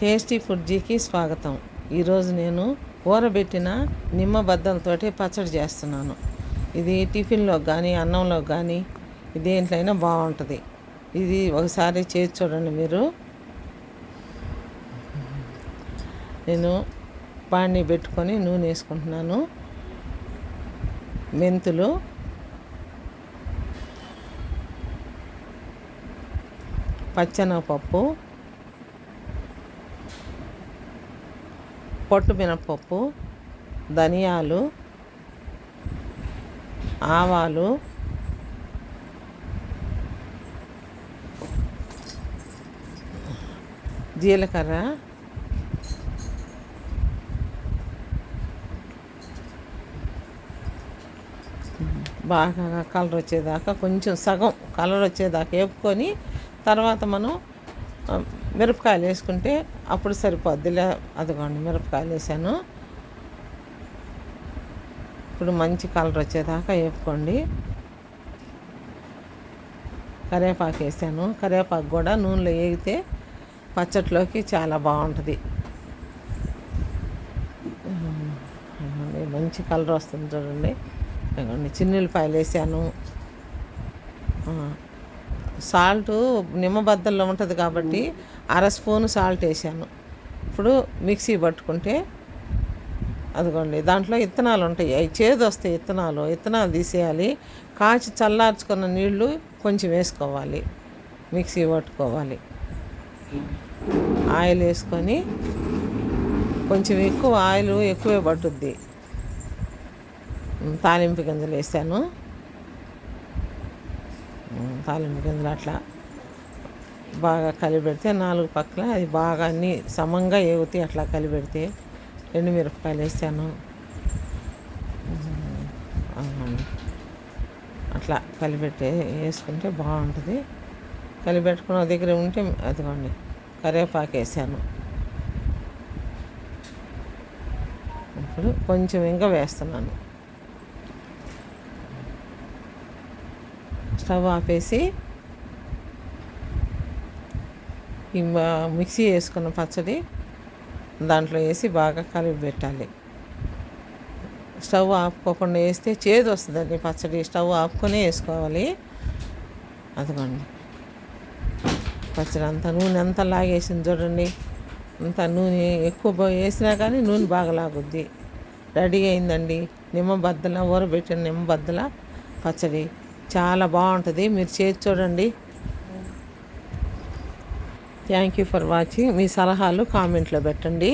Tasty food జీకి స్వాగతం. ఈరోజు నేను ఊరబెట్టిన నిమ్మ బద్దలతోటి పచ్చడి చేస్తున్నాను. ఇది టిఫిన్లో కానీ అన్నంలో కానీ దేంట్లైనా బాగుంటుంది ఇది ఒకసారి చేసి చూడండి మీరు. నేను పాణి పెట్టుకొని నూనె వేసుకుంటున్నాను. మెంతులు. పచ్చెనగపప్పు. పొట్టు మినపప్పు ధనియాలు ఆవాలు జీలకర్ర బాగా కలర్ వచ్చేదాకా కొంచెం సగం కలర్ వచ్చేదాకా వేపుకొని తర్వాత మనం మిరపకాయలు వేసుకుంటే అప్పుడు సరిపోద్దిలే. అదిగోండి మిరపకాయలు వేసాను. ఇప్పుడు మంచి కలర్ వచ్చేదాకా వేపుకోండి. కరివేపాకు వేసాను. కరివేపాకు కూడా నూనెలో వేగితే పచ్చట్లోకి చాలా బాగుంటుంది. మంచి కలర్ వస్తుంది చూడండి. ఇదిగోండి చిన్నులపాయలు వేసాను. ఆ, సాల్ట్ నిమ్మబద్దల్లో ఉంటుంది కాబట్టి అర స్పూన్ సాల్ట్ వేసాను. ఇప్పుడు మిక్సీ పట్టుకుంటే అదిగోండి దాంట్లో ఇత్తనాలు ఉంటాయి. అవి చేదు వస్తాయి ఇత్తనాలు. ఇత్తనాలు తీసేయాలి. కాచి చల్లార్చుకున్న నీళ్ళు కొంచెం వేసుకోవాలి. మిక్సీ పట్టుకోవాలి. ఆయిల్ వేసుకొని కొంచెం ఎక్కువ ఆయిల్ ఎక్కువే పట్టుద్ది. తాలింపు గింజలు వేసాను. తాలింపు గింజలు అట్లా బాగా కలిపెడితే నాలుగు పక్కల అది బాగా అన్నీ సమంగా ఎగుతాయి అట్లా కలిపెడితే రెండు మిరపకాయలు వేసాను. అట్లా కలిపెట్టి వేసుకుంటే బాగుంటుంది. కలిపెట్టుకున్న దగ్గర ఉంటే అదిగోండి కరివేపాకు వేసాను. ఇప్పుడు కొంచెం ఇంకా వేస్తున్నాను. స్టవ్ ఆపేసి ఈ మిక్సీ వేసుకున్న పచ్చడి దాంట్లో వేసి బాగా కలిపి పెట్టాలి. స్టవ్ ఆపుకోకుండా వేస్తే చేదు వస్తుందండి పచ్చడి. స్టవ్ ఆపుకొనే వేసుకోవాలి. అదిగోండి. పచ్చడి అంతా నూనె అంతా లాగేసింది చూడండి. అంత నూనె ఎక్కువ వేసినా కానీ నూనె బాగా లాగుద్ది. రెడీ అయిందండి. నిమ్మ బద్దల ఊరబెట్టిన నిమ్మ బద్దల పచ్చడి. చాలా బాగుంటుంది. మీరు చేసి చూడండి. థ్యాంక్ యూ ఫర్ వాచింగ్ మీ సలహాలు కామెంట్లో పెట్టండి.